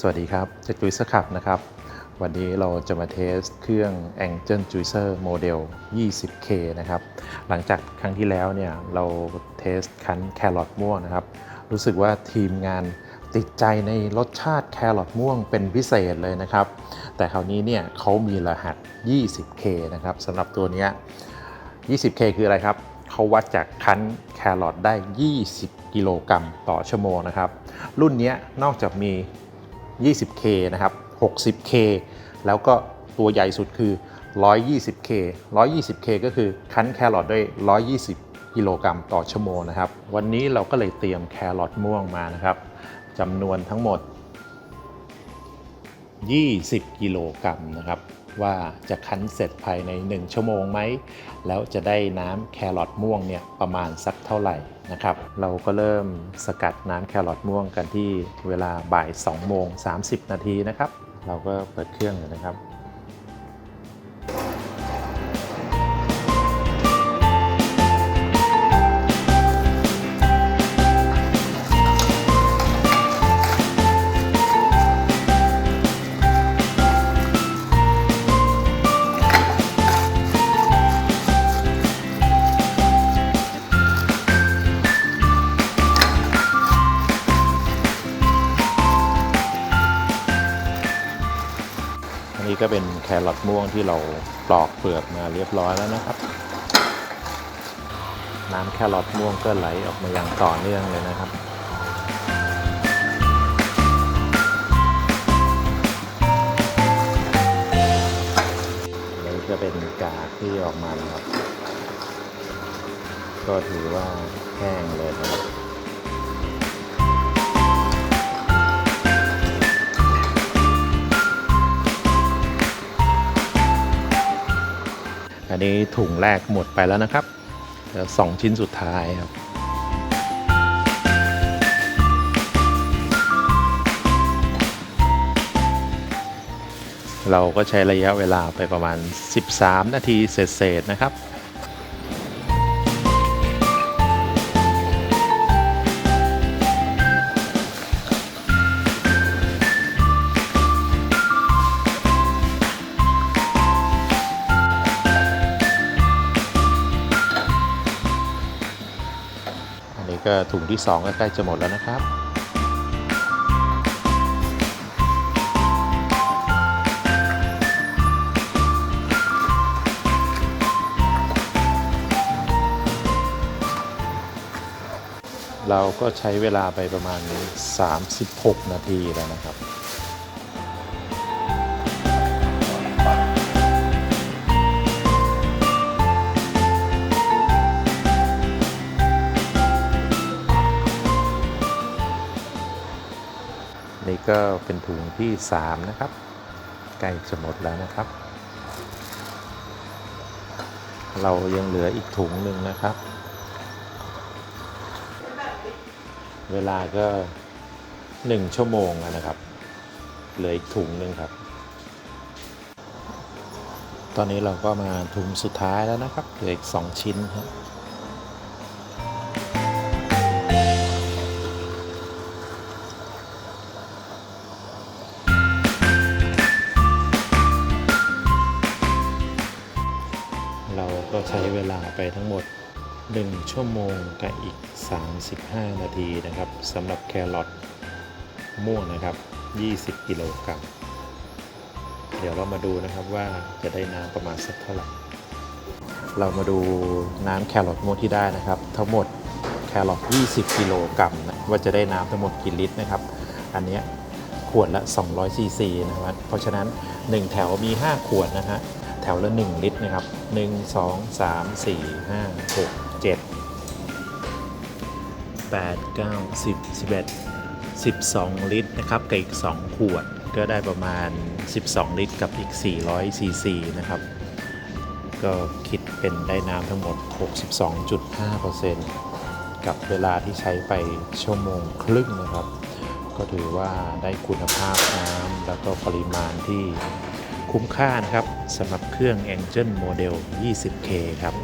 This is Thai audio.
สวัสดีครับเจ็กจุยสครับนะครับ วันนี้เราจะมาเทสเครื่อง Angel Juicer Model 20K นะครับ หลังจากครั้งที่แล้วเนี่ยเราเทสคันแครอทม่วงนะครับ รู้สึกว่าทีมงานติดใจในรสชาติแครอทม่วงเป็นพิเศษเลยนะครับ แต่คราวนี้เนี่ยเขามีรหัส 20K นะครับสำหรับตัวนี้ย 20K คืออะไรครับเขาวัดจากคั้นแครอทได้ 20 กิโลกรัมต่อชั่วโมงนะครับ รุ่นนี้นอกจากมี 20K นะครับ 60K แล้วก็ตัวใหญ่สุดคือ 120K 120K ก็คือคั้นแครอทด้วย 120 กิโลกรัมต่อชั่วโมงนะครับ วันนี้เราก็เลยเตรียมแครอทม่วงมานะครับจำนวนทั้งหมด 20 กิโลกรัมนะครับ ว่าจะคั้นเสร็จภายใน 1 ชั่วโมงไหม แล้วจะได้น้ำแครอทม่วงเนี่ยประมาณสักเท่าไหร่นะครับ เราก็เริ่มสกัดน้ำแครอทม่วงกันที่เวลาบ่าย2โมง30 นาทีนะครับ เราก็เปิดเครื่องเลยนะครับ นี้ก็เป็นแครอทม่วงที่เราปลอกเปลือกมาเรียบร้อยแล้วนะครับ น้ำแครอทม่วงก็ไหลออกมาอย่างต่อเนื่องเลยนะครับนี่ก็เป็นกากที่ออกมานะครับ ก็ถือว่าแห้งเลยนะครับ นี้ถุงแรกหมดไปแล้วนะครับเหลือสองชิ้นสุดท้ายครับเราก็ใช้ระยะเวลาไปประมาณ 13 นาทีเศษๆนะครับ ก็ถุงที่2ก็ใกล้จะหมดแล้วนะครับเราก็ใช้เวลาไปประมาณ 36 นาทีแล้วนะครับ ก็เป็นถุงที่ 3 นะครับ ใกล้จะหมดแล้วนะครับ เรายังเหลืออีกถุงหนึ่งนะครับ เวลาก็ 1 ชั่วโมงแล้วนะครับ เหลืออีกถุงหนึ่งครับ ตอนนี้เราก็มาถุงสุดท้ายแล้วนะครับ เหลืออีก 2 ชิ้นครับ ใช้เวลาไปทั้งหมด 1 ชั่วโมงกับอีก 35 นาทีนะครับสำหรับแครอทม่วงนะครับ 20 กิโลกรัมเดี๋ยวเรามาดูนะครับว่าจะได้น้ำประมาณสักเท่าไหร่ เรามาดูน้ำแครอทม่วงที่ได้นะครับ ทั้งหมดแครอท20 กิโลกรัมนะว่าจะได้น้ำทั้งหมดกี่ลิตรนะครับ อันนี้ขวดละ200ซีซีนะครับ เพราะฉะนั้น 1 แถวมี 5 ขวดนะฮะ แถวละ 1 ลิตรนะครับ 1 2 3 4 5 6 7 8 9 10 11 12 ลิตรนะครับกับอีก 2 ขวดก็ได้ประมาณ 12 ลิตรกับอีก 400ซีซีนะครับ ก็คิดเป็นได้น้ำทั้งหมด 62.5%กับเวลาที่ใช้ไปชั่วโมงครึ่งนะครับ ก็ถือว่าได้คุณภาพน้ำแล้วก็ปริมาณที่ คุ้มค่านะครับสำหรับเครื่อง Angel Model 20K ครับ